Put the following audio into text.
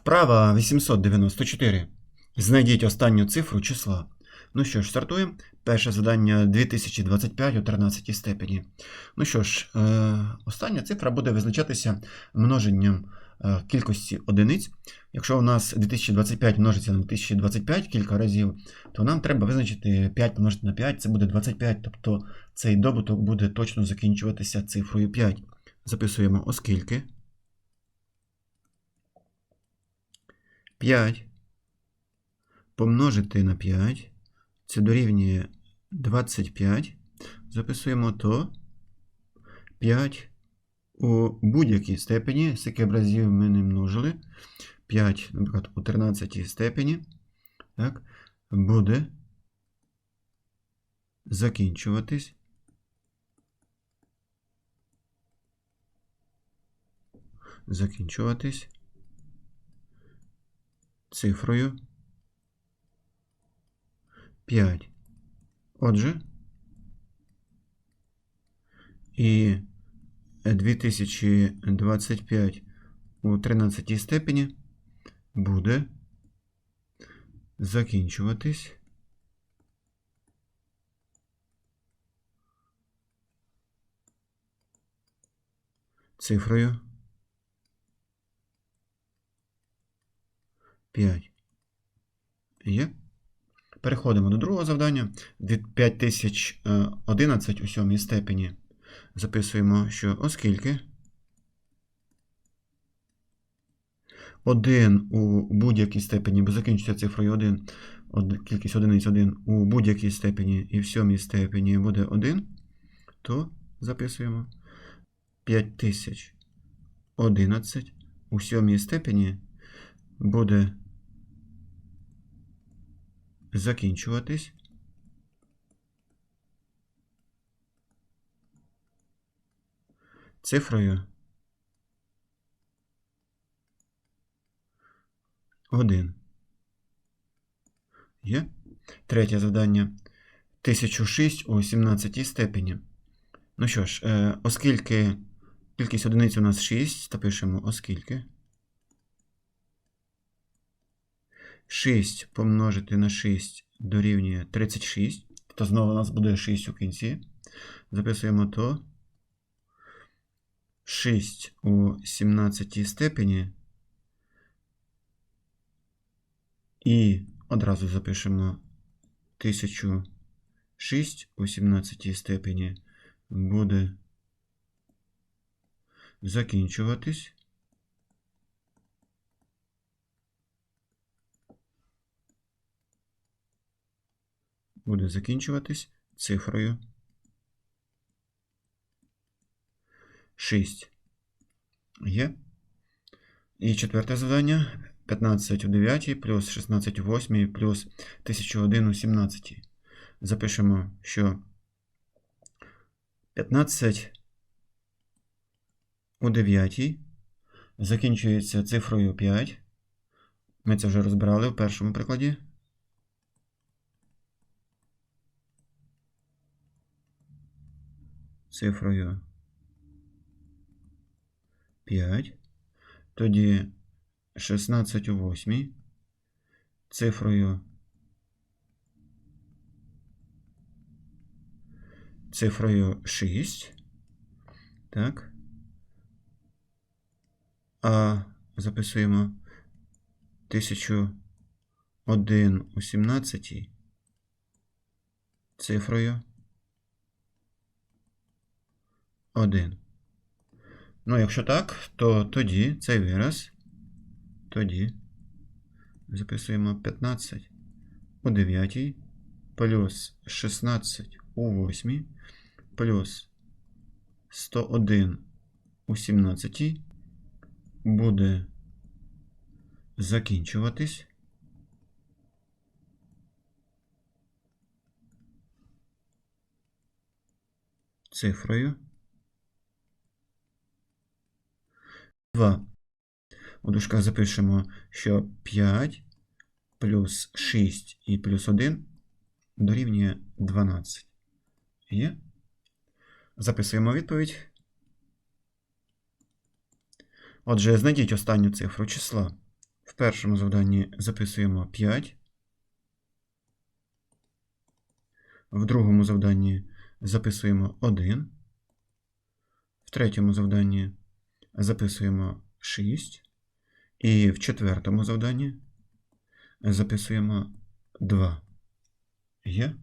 Вправа 894. Знайдіть останню цифру числа. Ну що ж, стартуємо. Перше завдання 2025 у 13 степені. Ну що ж, е, остання цифра буде визначатися множенням е, кількості одиниць. Якщо у нас 2025 множиться на 2025 кілька разів, то нам треба визначити 5 помножити на 5, це буде 25. Тобто цей добуток буде точно закінчуватися цифрою 5. Записуємо оскільки. 5 помножити на 5. Це дорівнює 25. Записуємо то 5 у будь-якій степені, скільки разів ми не множили. 5, наприклад, у 13 степені. Так, буде закінчуватись. Закінчуватись цифрою 5. Отже, і 2025 у 13 степені буде закінчуватись цифрою 5. Є. Переходимо до другого завдання. Від 5011 у сьомій степені записуємо, що оскільки 1 у будь-якій степені, бо закінчиться цифрою 1, од- кількість одиниць 1 у будь-якій степені і в сьомій степені буде 1, то записуємо 5011 у сьомій степені буде закінчуватись цифрою 1. Є. Третє завдання. 1006 у 17 степені. Ну що ж, е, оскільки кількість одиниць у нас 6, то пишемо оскільки. 6 помножити на 6 дорівнює 36. То знову у нас буде 6 у кінці. Записуємо то. 6 у 17 степені. І одразу запишемо 1006 у 17 степені буде закінчуватись. Буде закінчуватись цифрою 6. Є. І четверте завдання. 15 у 9 плюс 16 у 8 плюс 1001 у 17. Запишемо, що 15 у 9 закінчується цифрою 5. Ми це вже розбирали в першому прикладі. Цифрою 5. Тоді 16 у 8 цифрою цифрою 6. Так. А записуємо 1001 у 17 цифрою 1. Ну, якщо так, то тоді цей вираз, тоді записуємо 15 у 9 плюс 16 у 8 плюс 101 у 17 буде закінчуватись цифрою 2. У дужках запишемо, що 5 плюс 6 і плюс 1 дорівнює 12. Є? Записуємо відповідь. Отже, знайдіть останню цифру числа. В першому завданні записуємо 5. В другому завданні записуємо 1. В третьому завданні записуємо 6. І в четвертому завданні записуємо 2. Є?